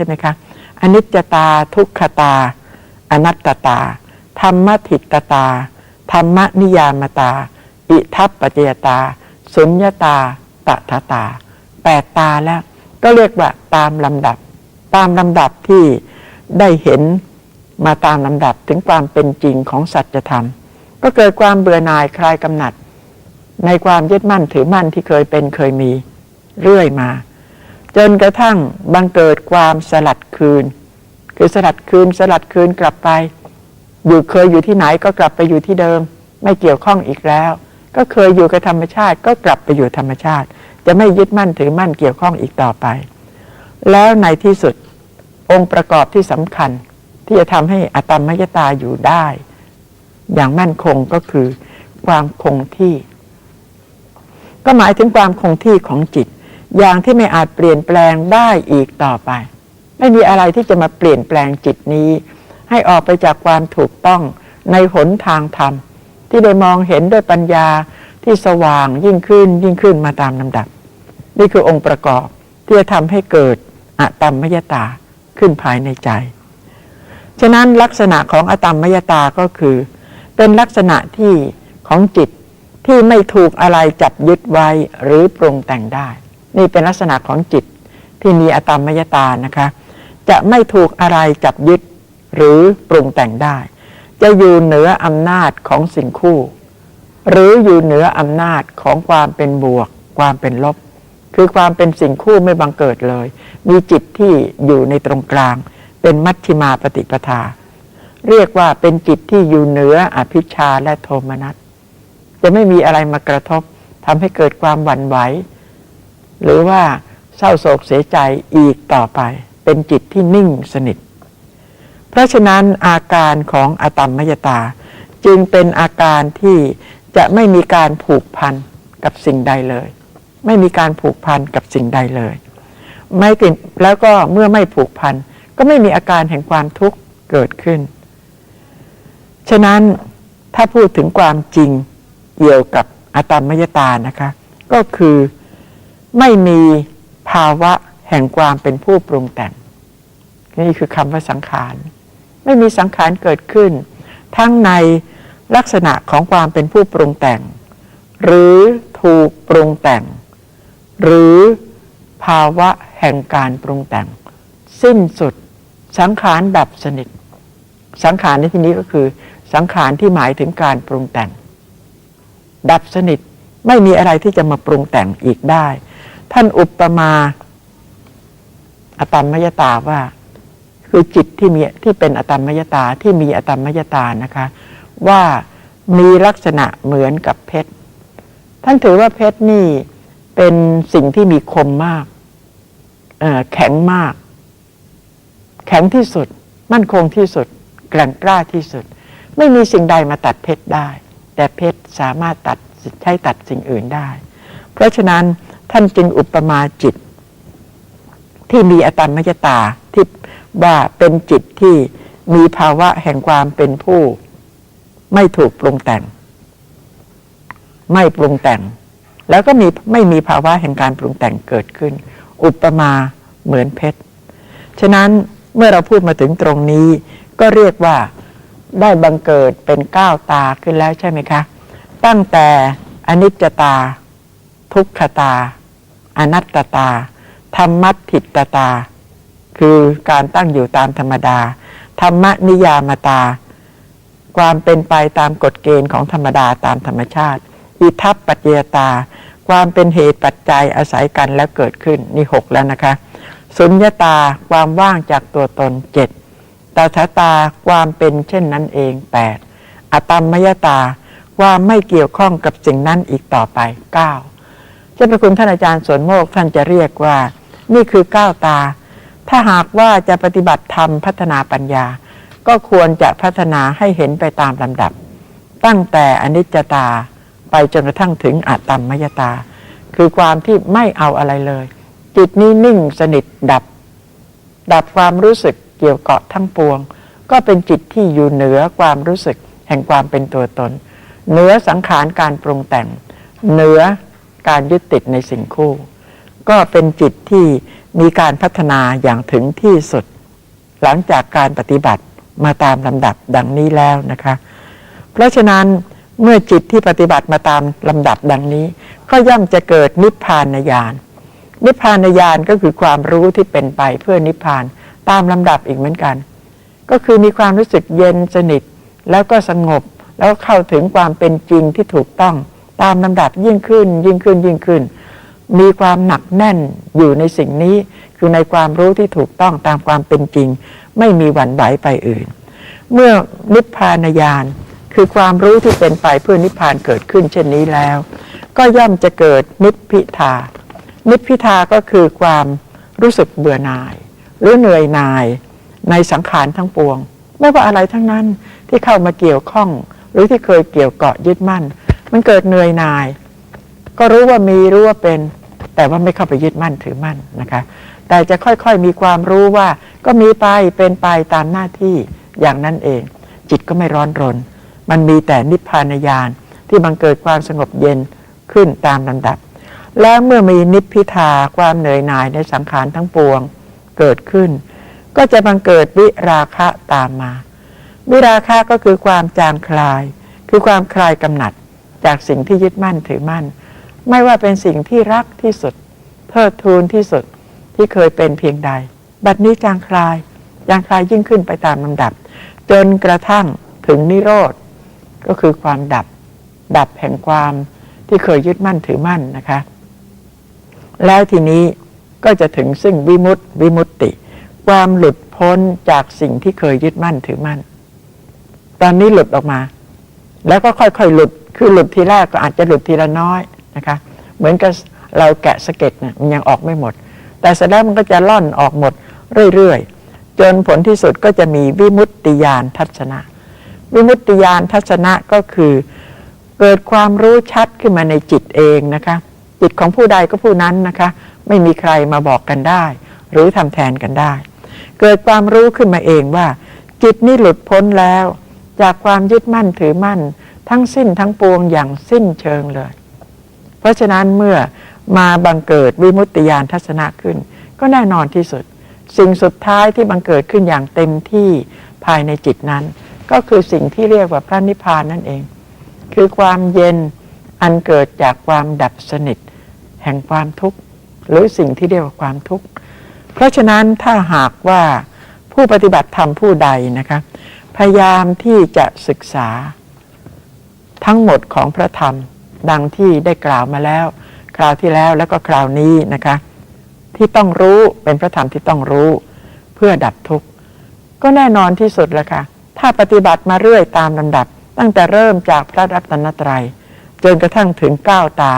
ช่ไหมคะอนิจจตาทุกขตา อนัตตตา ธรรมทิตตา ธรรมนิยามตา อิทัปปัจจยตา สุญญตาตถาตาแปดตาแล้ว ก็เรียกว่าตามลำดับ ตามลำดับที่ได้เห็นมาตามลำดับถึงความเป็นจริงของสัจธรรม ก็เกิดความเบื่อหน่ายคลายกำหนัด ในความยึดมั่นถือมั่นที่เคยเป็นเคยมี เรื่อยมา จนกระทั่งบังเกิดความสลัดคืน คือสลัดคืนสลัดคืนกลับไป อยู่เคยอยู่ที่ไหนก็กลับไปอยู่ที่เดิม ไม่เกี่ยวข้องอีกแล้ว ก็เคยอยู่กับธรรมชาติก็กลับไปอยู่ธรรมชาติ จะไม่ยึดมั่นถือมั่นเกี่ยวข้องอีกต่อไป แล้วในที่สุดองค์ประกอบที่สำคัญ ที่จะทำให้อตมมยตาอยู่ได้ อย่างมั่นคงก็คือ ความคงที่ ก็หมายถึงความคงที่ของจิต อย่างที่ไม่อาจเปลี่ยนแปลงได้อีกต่อไป ไม่มีอะไรที่จะมาเปลี่ยนแปลงจิตนี้ ให้ออกไปจากความถูกต้องในหนทางธรรม ที่ได้มองเห็นด้วยปัญญาที่สว่างยิ่งขึ้นยิ่งขึ้นมาตามลำดับ นี่คือองค์ประกอบที่จะทำให้เกิดอะตัมมยตาขึ้นภายในใจ ฉะนั้นลักษณะของอะตัมมยตาก็คือ เป็นลักษณะที่ของจิตที่ไม่ถูกอะไรจับยึดไว้หรือปรุงแต่งได้ นี่เป็นลักษณะของจิตที่มีอตมมยตานะคะ จะไม่ถูกอะไรจับยึดหรือปรุงแต่งได้ จะอยู่เหนืออำนาจของสิ่งคู่ หรืออยู่เหนืออำนาจของความเป็นบวก ความเป็นลบ คือความเป็นสิ่งคู่ไม่บังเกิดเลย มีจิตที่อยู่ในตรงกลาง เป็นมัชฌิมาปฏิปทา เรียกว่าเป็นจิตที่อยู่เหนืออภิชาและโทมนัสจะไม่มีอะไรมากระทบทำให้เกิดความหวั่นไหว หรือว่าเศร้าโศกเสียใจอีกต่อไป เป็นจิตที่นิ่งสนิท เพราะฉะนั้นอาการของอตัมมยตา จึงเป็นอาการที่จะไม่มีการผูกพันกับสิ่งใดเลย ไม่มีการผูกพันกับสิ่งใดเลย ไม่ติดแล้วก็เมื่อไม่ผูกพันก็ไม่มีอาการแห่งความทุกข์เกิดขึ้น ฉะนั้นถ้าพูดถึงความจริงเกี่ยวกับอตัมมยตานะคะ ก็คือ ไม่มีภาวะแห่งความเป็นผู้ปรุงแต่ง นี่คือคำว่าสังขาร ไม่มีสังขารเกิดขึ้น ทั้งในลักษณะของความเป็นผู้ปรุงแต่ง หรือถูกปรุงแต่ง หรือภาวะแห่งการปรุงแต่ง สิ้นสุดสังขารดับสนิท สังขารในที่นี้ก็คือ สังขารที่หมายถึงการปรุงแต่ง ดับสนิทไม่มีอะไรที่จะมาปรุงแต่งอีกได้ ท่านอุปมาอตัมมยตาว่า คือจิตที่มีที่เป็นอตัมมยตาที่มีอตัมมยตานะคะ ว่ามีลักษณะเหมือนกับเพชร ท่านถือว่าเพชรนี่เป็นสิ่งที่มีคมมากแข็งมาก แข็งที่สุด มั่นคงที่สุด แกร่งกล้าที่สุด ไม่มีสิ่งใดมาตัดเพชรได้ แต่เพชรสามารถตัดใช้ตัดสิ่งอื่นได้ เพราะฉะนั้น ท่านจึงอุปมาจิต ที่มีอตัมมยตาที่ว่าเป็นจิตที่มีภาวะแห่งความเป็นผู้ ไม่ถูกปรุงแต่ง ไม่ปรุงแต่ง แล้วก็มีไม่มีภาวะแห่งการปรุงแต่งเกิดขึ้น อุปมาเหมือนเพชร ฉะนั้นเมื่อเราพูดมาถึงตรงนี้ ก็เรียกว่าได้บังเกิดเป็นก้าวตาขึ้นแล้วใช่ไหมคะ ตั้งแต่อนิจจตา ทุกขตา อนัตตตา ธรรมัติตตา คือการตั้งอยู่ตามธรรมดา ธรรมนิยามตา ความเป็นไปตามกฎเกณฑ์ของธรรมดาตามธรรมชาติ อิทัปปัจเจตา ความเป็นเหตุปัจจัยอาศัยกันแล้วเกิดขึ้นนี่หกแล้วนะคะ สุญญตาความว่างจากตัวตนเจ็ดตถาตาความเป็นเช่นนั้นเองแปดอตัมมยตา ความไม่เกี่ยวข้องกับสิ่งนั้นอีกต่อไปเก้า จ้าพระคุณท่านอาจารย์สวนโมกท่านจะเรียกว่า นี่คือก้าวตา ถ้าหากว่าจะปฏิบัติธรรมพัฒนาปัญญา ก็ควรจะพัฒนาให้เห็นไปตามลำดับ ตั้งแต่อนิจจตาไปจนกระทั่งถึงอัตตมมยตา คือความที่ไม่เอาอะไรเลย จิตนี้นิ่งสนิทดับ ดับความรู้สึกเกี่ยวเกาะทั้งปวง ก็เป็นจิตที่อยู่เหนือความรู้สึกแห่งความเป็นตัวตน เหนือสังขารการปรุงแต่ง เหนือ การยึดติดในสิ่งคู่ ก็เป็นจิตที่มีการพัฒนาอย่างถึงที่สุด หลังจากการปฏิบัติมาตามลำดับดังนี้แล้วนะคะ เพราะฉะนั้นเมื่อจิตที่ปฏิบัติมาตามลำดับดังนี้ ก็ย่อมจะเกิดนิพพานญาณนิพพานญาณก็คือความรู้ที่เป็นไปเพื่อนิพพานตามลำดับอีกเหมือนกัน ก็คือมีความรู้สึกเย็นสนิทแล้วก็สงบแล้วเข้าถึงความเป็นจริงที่ถูกต้อง ตามลำดับยิ่งขึ้น ยิ่งขึ้นยิ่งขึ้น มีความหนักแน่นอยู่ในสิ่งนี้ คือในความรู้ที่ถูกต้องตามความเป็นจริง ไม่มีหวั่นไหวไปอื่น เมื่อนิพพานญาณคือความรู้ที่เป็นไปเพื่อนิพพานเกิดขึ้นเช่นนี้แล้ว ก็ย่อมจะเกิดนิพพิทา นิพพิทาก็คือความรู้สึกเบื่อหน่าย หรือเหนื่อยหน่ายในสังขารทั้งปวง ไม่ว่าอะไรทั้งนั้นที่เข้ามาเกี่ยวข้อง หรือที่เคยเกี่ยวเกาะยึดมั่น มันเกิดเหนื่อยหน่าย ก็รู้ว่ามีรู้ว่าเป็น แต่ว่าไม่เข้าไปยึดมั่นถือมั่นนะคะ แต่จะค่อยๆมีความรู้ว่า ก็มีไปเป็นไปตามหน้าที่อย่างนั้นเอง จิตก็ไม่ร้อนรน มันมีแต่นิพพานญาณที่บังเกิดความสงบเย็นขึ้นตามลำดับ แล้วเมื่อมีนิพพิทาความเหนื่อยหน่ายในสังขารทั้งปวงเกิดขึ้น ก็จะบังเกิดวิราคะตามมา วิราคะก็คือความจางคลาย คือความคลายกำหนัด จากสิ่งที่ยึดมั่นถือมั่น ไม่ว่าเป็นสิ่งที่รักที่สุดเพิดทูนที่สุดที่เคยเป็นเพียงใด บัดนี้จางคลายจางคลายยิ่งขึ้นไปตามลำดับ จนกระทั่งถึงนิโรธก็คือความดับ ดับแห่งความที่เคยยึดมั่นถือมั่นนะคะ แล้วทีนี้ก็จะถึงซึ่งวิมุตติวิมุตติ ความหลุดพ้นจากสิ่งที่เคยยึดมั่นถือมั่น ตอนนี้หลุดออกมา แล้วก็ค่อยๆหลุด คือหลุดทีแรกก็อาจจะหลุดทีละน้อยนะคะ เหมือนกับเราแกะสะเก็ดเนี่ยมันยังออกไม่หมด แต่เสร็จแล้วมันก็จะล่อนออกหมดเรื่อยๆ จนผลที่สุดก็จะมีวิมุตติญาณทัศนะ วิมุตติญาณทัศนะก็คือเกิดความรู้ชัดขึ้นมาในจิตเองนะคะ จิตของผู้ใดก็ผู้นั้นนะคะ ไม่มีใครมาบอกกันได้ หรือทำแทนกันได้ เกิดความรู้ขึ้นมาเองว่า จิตนี่หลุดพ้นแล้ว จากความยึดมั่นถือมั่น ทั้งสิ้นทั้งปวงอย่างสิ้นเชิงเลย เพราะฉะนั้นเมื่อมาบังเกิดวิมุตติญาณทัศนะขึ้น ก็แน่นอนที่สุด สิ่งสุดท้ายที่บังเกิดขึ้นอย่างเต็มที่ภายในจิตนั้น ก็คือสิ่งที่เรียกว่าพระนิพพานนั่นเอง คือความเย็นอันเกิดจากความดับสนิท แห่งความทุกข์ หรือสิ่งที่เรียกว่าความทุกข์ เพราะฉะนั้นถ้าหากว่าผู้ปฏิบัติธรรมผู้ใดนะคะพยายามที่จะศึกษา ทั้งหมดของพระธรรม ดังที่ได้กล่าวมาแล้ว คราวที่แล้วแล้วก็คราวนี้นะคะ ที่ต้องรู้เป็นพระธรรมที่ต้องรู้ เพื่อดับทุกข์ก็แน่นอนที่สุดแล้วค่ะ ถ้าปฏิบัติมาเรื่อยตามลำดับ ตั้งแต่เริ่มจากพระรัตนตรัยจนกระทั่งถึงก้าวตา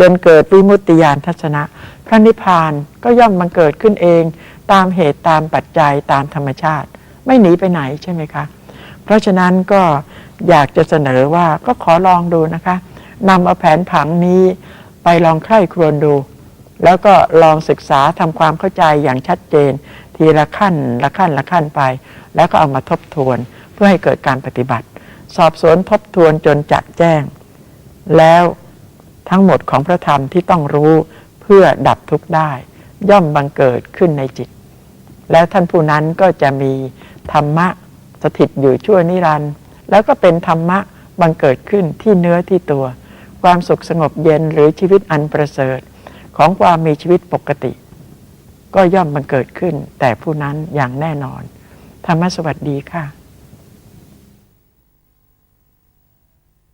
จนเกิดวิมุตติญาณทัศนะ พระนิพพานก็ย่อมบังเกิดขึ้นเอง ตามเหตุตามปัจจัยตามธรรมชาติ ไม่หนีไปไหนใช่ไหมคะ เพราะฉะนั้นก็ อยากจะเสนอว่าก็ขอลองดูนะคะนำเอาแผนผังนี้ไปลองใคร่ครวญดู แล้วก็ลองศึกษาทำความเข้าใจอย่างชัดเจน ทีละขั้นละขั้นละขั้นไป แล้วก็เอามาทบทวนเพื่อให้เกิดการปฏิบัติ สอบสวนทบทวนจนจัดแจ้ง แล้วทั้งหมดของพระธรรมที่ต้องรู้เพื่อดับทุกข์ได้ ย่อมบังเกิดขึ้นในจิต แล้วท่านผู้นั้นก็จะมีธรรมะสถิตอยู่ชั่วนิรันดร์ แล้วก็เป็นธรรมะบังเกิดขึ้นที่เนื้อที่ตัว ความสุขสงบเย็นหรือชีวิตอันประเสริฐ ของความมีชีวิตปกติ ก็ย่อมบังเกิดขึ้น แต่ผู้นั้นอย่างแน่นอน ธรรมสวัสดีค่ะ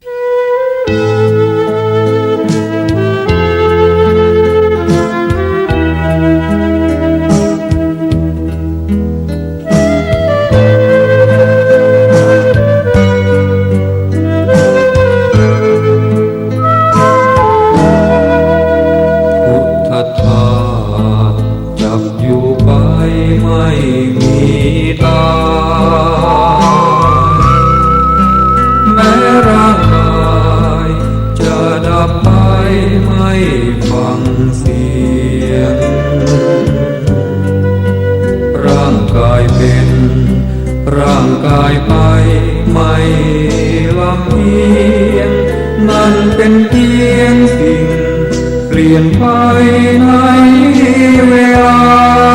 พุางกายไปไม่ลำเอียงนั่นเป็นเพียงสิ่ง เปลี่ยนไปในเวลา